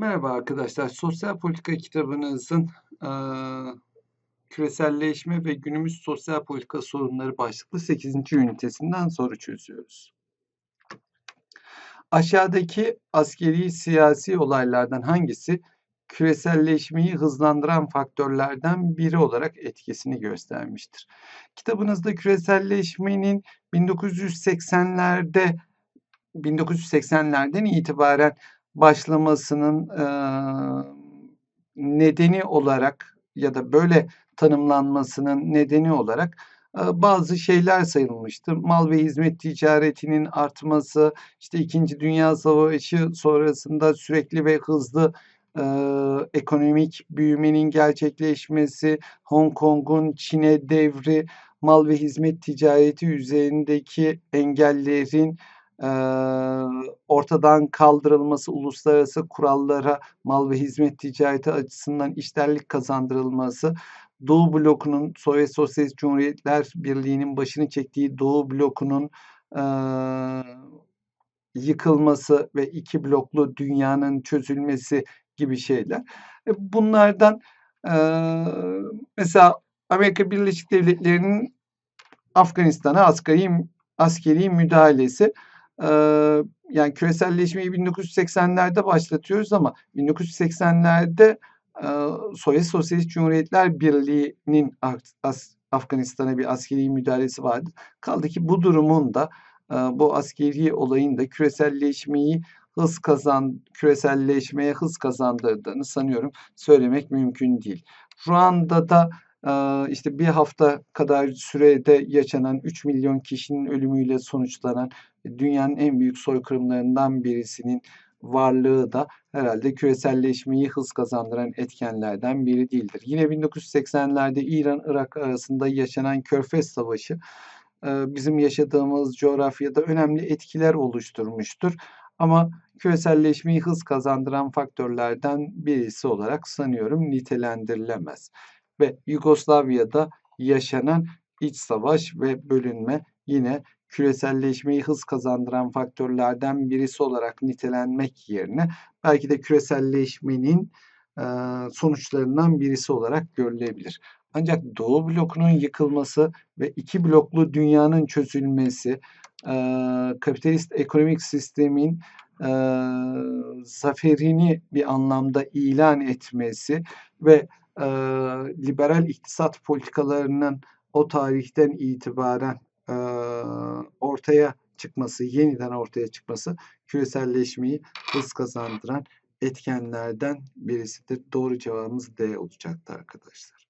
Merhaba arkadaşlar. Sosyal politika kitabınızın eee, küreselleşme ve günümüz sosyal politika sorunları başlıklı 8. ünitesinden soru çözüyoruz. Aşağıdaki askeri siyasi olaylardan hangisi küreselleşmeyi hızlandıran faktörlerden biri olarak etkisini göstermiştir? Kitabınızda küreselleşmenin 1980'lerde 1980'lerden itibaren başlamasının eee, nedeni olarak ya da böyle tanımlanmasının nedeni olarak bazı şeyler sayılmıştı. Mal ve hizmet ticaretinin artması, işte İkinci Dünya Savaşı sonrasında sürekli ve hızlı eee, ekonomik büyümenin gerçekleşmesi, Hong Kong'un Çin'e devri, mal ve hizmet ticareti üzerindeki engellerin eee, ortadan kaldırılması, uluslararası kurallara mal ve hizmet ticareti açısından işlerlik kazandırılması, Doğu blokunun Sovyet Sosyalist Cumhuriyetler Birliği'nin başını çektiği Doğu blokunun eee, yıkılması ve iki bloklu dünyanın çözülmesi gibi şeyler. E, bunlardan eee, mesela Amerika Birleşik Devletleri'nin Afganistan'a askeri askeri müdahalesi yani küreselleşmeyi 1980'lerde başlatıyoruz ama 1980'lerde eee, Sovyet Sosyalist Cumhuriyetler Birliği'nin Afganistan'a bir askeri müdahalesi vardı. Kaldı ki bu durumun da bu askeri olayın da küreselleşmeyi hız kazan küreselleşmeye hız kazandırdığını sanıyorum söylemek mümkün değil. Ruanda'da eee, işte bir hafta kadar sürede yaşanan 3 milyon kişinin ölümüyle sonuçlanan dünyanın en büyük soykırımlarından birisinin varlığı da herhalde küreselleşmeyi hız kazandıran etkenlerden biri değildir. Yine 1980'lerde İran-Irak arasında yaşanan Körfez Savaşı eee, bizim yaşadığımız coğrafyada önemli etkiler oluşturmuştur. Ama küreselleşmeyi hız kazandıran faktörlerden birisi olarak sanıyorum nitelendirilemez. Ve Yugoslavya'da yaşanan iç savaş ve bölünme yine küreselleşmeyi hız kazandıran faktörlerden birisi olarak nitelenmek yerine belki de küreselleşmenin sonuçlarından birisi olarak görülebilir. Ancak Doğu blokunun yıkılması ve iki bloklu dünyanın çözülmesi, kapitalist ekonomik sistemin zaferini bir anlamda ilan etmesi ve eee, liberal iktisat politikalarının o tarihten itibaren eee, ortaya çıkması, yeniden ortaya çıkması küreselleşmeyi hız kazandıran etkenlerden birisidir. Doğru cevabımız D olacaktı arkadaşlar.